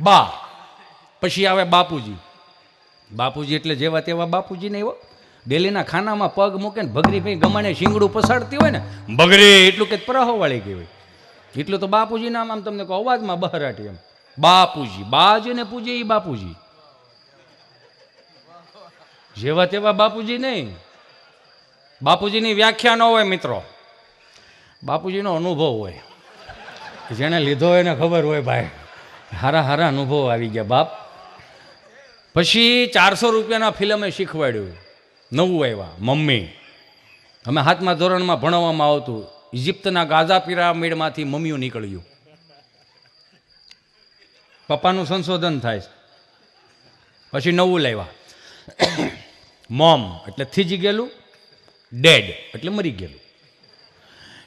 બા. પછી આવે બાપુજી. બાપુજી એટલે જેવા તેવા બાપુજી નહીં એવો. ડેલીના ખાનામાં પગ મૂકે ને ભગરી ભાઈ ગમાને શિંગડું પસાડતી હોય ને, ભગરી એટલું કે પ્રહો વાળી ગઈ હોય એટલું તો બાપુજી નામ આમ તમને કહો, અવાજમાં બહરાટી એમ. બાપુજી બા જેને પૂજે એ બાપુજી. જેવા તેવા બાપુજી નહીં. બાપુજીની વ્યાખ્યા ન હોય મિત્રો. બાપુજીનો અનુભવ હોય. જેણે લીધો હોય એને ખબર હોય ભાઈ. હારા હારા અનુભવ આવી ગયા, બાપ. પછી ચારસો રૂપિયાના ફિલ્મે શીખવાડ્યું. નવું આવ્યા, મમ્મી. અમે હાથમાં ધોરણમાં ભણવામાં આવતું. ઇજિપ્તના ગાઝા પિરામિડમાંથી મમ્મીઓ નીકળ્યું. પપ્પાનું સંશોધન થાય પછી નવું લાવ્યા. મોમ, એટલે થીજી ગયેલું. ડેડ, એટલે મરી ગયેલું.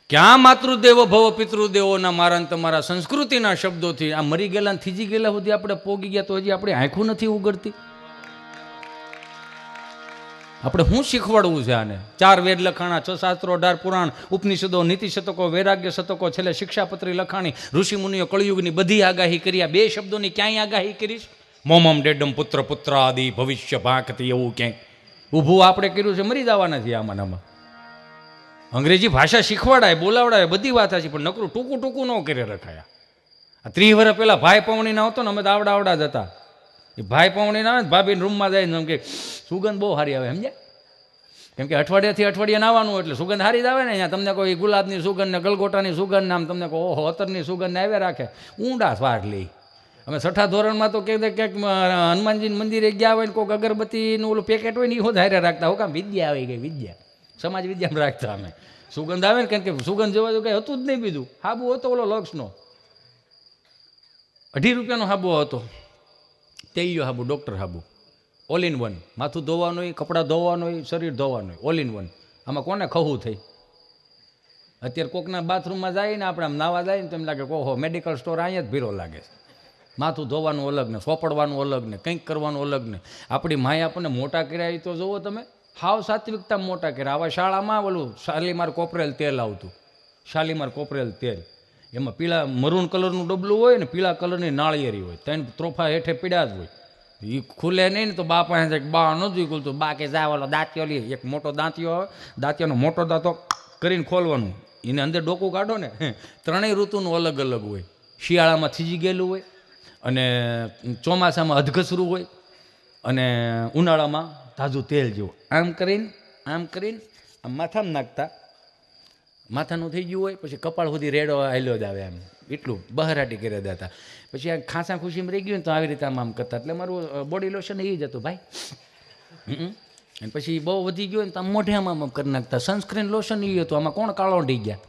ક્યાં માતૃદેવો ભવ પિતૃદેવોના મારા તમારા સંસ્કૃતિના શબ્દોથી આ મરી ગયેલા થીજી ગયેલા સુધી આપણે પોગી ગયા તો હજી આપણે આંખું નથી ઉગડતી? આપણે શું શીખવાડવું છે આને? ચાર વેદ લખાણા, છ શાસ્ત્રો, અઢાર પુરાણ, ઉપનિષદો નીતિ શતકો વૈરાગ્ય શતકો, છેલ્લે શિક્ષાપત્રી લખાણી, ઋષિમુનિઓ, કળયુગની બધી આગાહી કરી, આ બે શબ્દોની ક્યાંય આગાહી કરીશ મોમમ ડેડમ પુત્ર પુત્ર આદિ ભવિષ્ય ભાંકતી એવું ક્યાંય? ઊભું આપણે કર્યું છે, મરી જવાના છીએ આમાં આમાં. અંગ્રેજી ભાષા શીખવાડાય, બોલાવડાય, બધી વાત છે પણ નકરું ટૂંકું ટૂંકું ન કરી રખાયા. આ ત્રીસ વર્ષ પહેલાં ભાઈ પવણીના હતો ને અમે તો આવડા આવડા જ હતા. એ ભાઈ પવણીના આવે ને, ભાભીને રૂમમાં જાય ને કે, સુગંધ બહુ સારી આવે સમજે કેમ કે અઠવાડિયાથી અઠવાડિયા નાવાનું એટલે સુગંધ સારી જ આવે ને અહીંયા. તમને કોઈ ગુલાબની સુગંધ ને ગલગોટાની સુગંધ નામ તમને કહો ઓહો, અતરની સુગંધ આવ્યા રાખે. ઊંડા સ્વાદ લે. અમે છઠ્ઠા ધોરણમાં તો ક્યાંક ક્યાંક હનુમાનજી મંદિરે ગયા હોય ને કોઈક અગરબત્તીનું ઓલું પેકેટ હોય ને એ હારે રાખતા. હો કામ, વિદ્યા આવી ગઈ, વિદ્યા. સમાજ વિદ્યામાં રાખતા અમે. સુગંધ આવે ને કારણ કે સુગંધ જેવા તો કંઈ હતું જ નહીં બીજું. હાબુ હતો ઓલો લક્ષનો. અઢી રૂપિયાનો હાબુ હતો. તેઈયો હાબુ, ડૉક્ટર હાબુ. ઓલ ઇન વન માથું ધોવાનું હોય, કપડાં ધોવાનું હોય, શરીર ધોવાનું હોય. ઓલ ઇન વન આમાં કોને ખવું થઈ? અત્યારે કોકના બાથરૂમમાં જાય ને આપણે આમ નાવા જાય ને એમ લાગે ઓહો મેડિકલ સ્ટોર અહીંયા જ ભીરો લાગે છે. માથું ધોવાનું અલગ ને, સોપડવાનું અલગ ને, કંઈક કરવાનું અલગ ને. આપણી માએ આપણને મોટા કર્યા તો જુઓ તમે. હાવ સાત્વિકતા મોટા કર્યા. આવા શાળામાં ઓલું શાલીમાર કોપરેલ તેલ આવતું. શાલીમાર કોપરેલ તેલ. એમાં પીળા મરૂન કલરનું ડબલું હોય ને પીળા કલરની નાળિયેરી હોય. ત્રણ ત્રોફા હેઠે પીડા જ હોય. એ ખુલે નહીં ને તો બા પાસે જાય બા નથી ખુલતું. બા કે જા ઓલો દાંતિયો લે. એક મોટો દાંતિયો આવે. દાંતિયાનો મોટો દાંતો કરીને ખોલવાનું. એને અંદર ડોકું કાઢો ને ત્રણેય ઋતુનું અલગ અલગ હોય. શિયાળામાં થીજી ગયેલું હોય. અને ચોમાસામાં અધઘસરું હોય. અને ઉનાળામાં તાજું તેલ જેવું. આમ કરીને આમ કરીને, આમ માથામાં નાખતા. માથાનું થઈ ગયું હોય, પછી કપાળ સુધી રેડો હાલ્યો જ આવે એમ. એટલું બહરાટી કરી દેતા. પછી આ ખાંસા ખુશીમાં રહી ગયું ને તો આવી રીતે આમ આમ કરતા. એટલે મારું બોડી લોશન એ જ હતું ભાઈ. અને પછી બહુ વધી ગયું ને તો આમ મોઢે આમ આમ કરી નાખતા. સનસ્ક્રીન લોશન એ હતું. આમાં કોણ કાળો ઢી ગયા?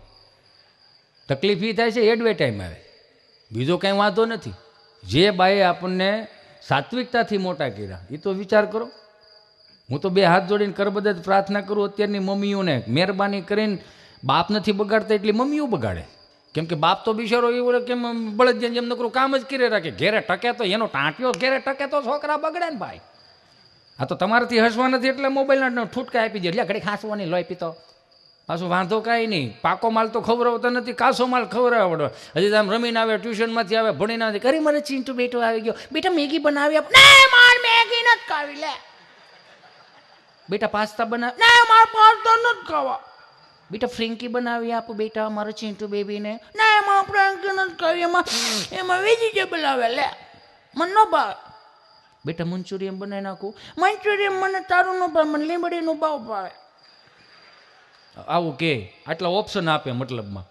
તકલીફ એ થાય છે એડવે ટાઈમ આવે બીજો કાંઈ વાંધો નથી. જે બાએ આપણને સાત્વિકતાથી મોટા કર્યા એ તો વિચાર કરો. હું તો બે હાથ જોડીને કરબદ્ધ પ્રાર્થના કરું, અત્યારની મમ્મીઓને મહેરબાની કરીને બાપ નથી બગાડતા એટલી મમ્મીઓ બગાડે. કેમ કે બાપ તો બિચારો એવો કેમ બળદિયાને જેમ નકરું કામ જ કરે રાખે. ઘેરે ટકે તો એનો ટાંટ્યો ઘેરે ટકે તો છોકરા બગડે ને ભાઈ. આ તો તમારાથી હસવા નથી એટલે મોબાઈલના ઠૂટકા આપી દે. એટલે ઘડી ખાંસવાની લોહી પીતો. પાછું વાંધો કાંઈ નહીં. પાકો માલ તો ખવડાવતો નથી, કાસો માલ ખવડાવડો. હજી આમ રમીને આવે, ટ્યુશનમાંથી આવે, ભણીને આવે. કરી મારે ચીંટું બેટો આવી ગયો. બેટા મેગી બનાવી આપ માર મેગી નથી ખાવી, લે. બેટા પાસ્તા બનાવ ના મારે પાસ્તા નથી ખાવા. બેટા ફ્રેન્કી બનાવી આપો બેટા મારા ચીંટુ બેબીને. ના એમાં ફ્રેન્કી નથી ખાવી એમાં એમાં વેજીટેબલ આવે લે. મને ન ભાવે. બેટા મંચુરિયન બનાવી નાખું. મંચુરિયન મને તારું ન ભાવે મને લીમડીનો ભાવ ભાવે. આવું કે આટલા ઓપ્શન આપે મતલબમાં.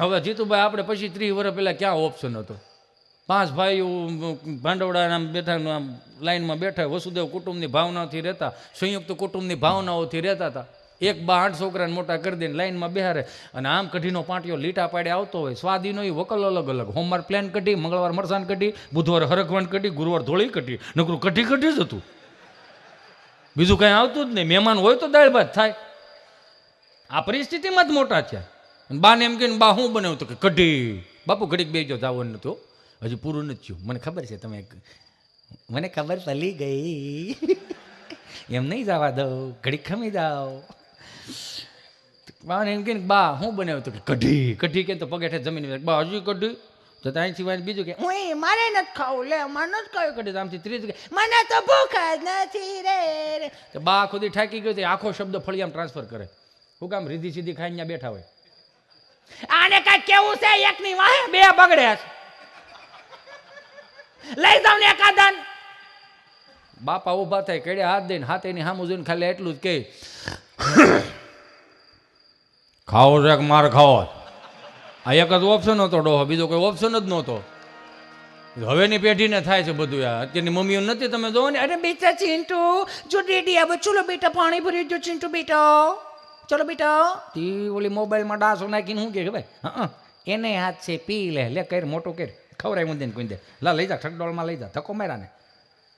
હવે જીતુભાઈ આપણે પછી ત્રીસ વર્ષ પહેલાં ક્યાં ઓપ્શન હતો? પાંચ ભાઈઓ ભાંડવડાના બેઠા, આમ લાઈનમાં બેઠા, વસુદેવ કુટુંબની ભાવનાઓથી રહેતા, સંયુક્ત કુટુંબની ભાવનાઓથી રહેતા હતા. એક બા આઠ છોકરાને મોટા કરી દઈને લાઈનમાં બેહારે અને આમ કઢીનો પાટિયો લીટા પાડે આવતો હોય. સ્વાદીનો એ વકલ અલગ અલગ. સોમવાર પ્લાન કઢી, મંગળવાર મરસાન કઢી, બુધવાર હરખવાન કઢી, ગુરુવાર ધોળી કઢી. નકરું કઢી કઢી જ હતું. બીજું કાંઈ આવતું જ નહીં. મહેમાન હોય તો દાળ ભાત થાય. આ પરિસ્થિતિમાં જ મોટા થયા. બાને એમ કહીને, બા, હું બનાવ્યું તો કે, કઢી. બાપુ ઘડીક બેજો જવાનું નતું હો. હજી પૂરું નથી થયું. મને ખબર છે તમે મને ખબર પલી ગઈ. એમ નહીં જવા દઉં. ઘડી ખમી જાઓ. બાને એમ કે બા, હું બનાવ્યું તો કઢી. કઢી કે તો પગે જમીન બા, હજુ કઢી. તો ત્યાં સિવાય બીજું કે ઓય મારે નથી ખાવું. લે મને જ ખાવું કઢી. આમથી ત્રીજું કે, મને તો ભૂખ જ નથી રે રે." તો બા ખુદી ઠાકી ગયો તો આખો શબ્દ ફળિયામાં ટ્રાન્સફર કરે. હું કામ રીધી સીધી ખાઈને ત્યાં બેઠા હોય? આને કાંઈ કેવું છે? એકની વાહે બે બગડ્યા છે. લઈ જાવ ને એકાદન. બાપા ઊભા થાય કેડે હાથ દઈને હાથ એની સામું જોઈને ખાલી એટલું જ કે ખાવો છે કે માર ખાવો આ એક જ ઓપ્શન હતો ડોહો બીજો કોઈ ઓપ્શન જ નહોતો. હવેની પેઢીને થાય છે બધું આ. અત્યારની મમ્મીઓ નથી તમે જોવો ને. અરે બેટા ચિંટુ જો ડેડી આવે ચલો બેટા પાણી ભરી જો ચિંટુ બેટા. ચલો બેટા. તી ઓલી મોબાઈલમાં ડાસો નાખીને શું કે ભાઈ હા. એને હાથ છે પી લે લે કર મોટો કર. ખવડાય મુંદે ને કુંદે લા લઈ જા ઠકડોળમાં લઈ જા ધક્કો માર્યા ને.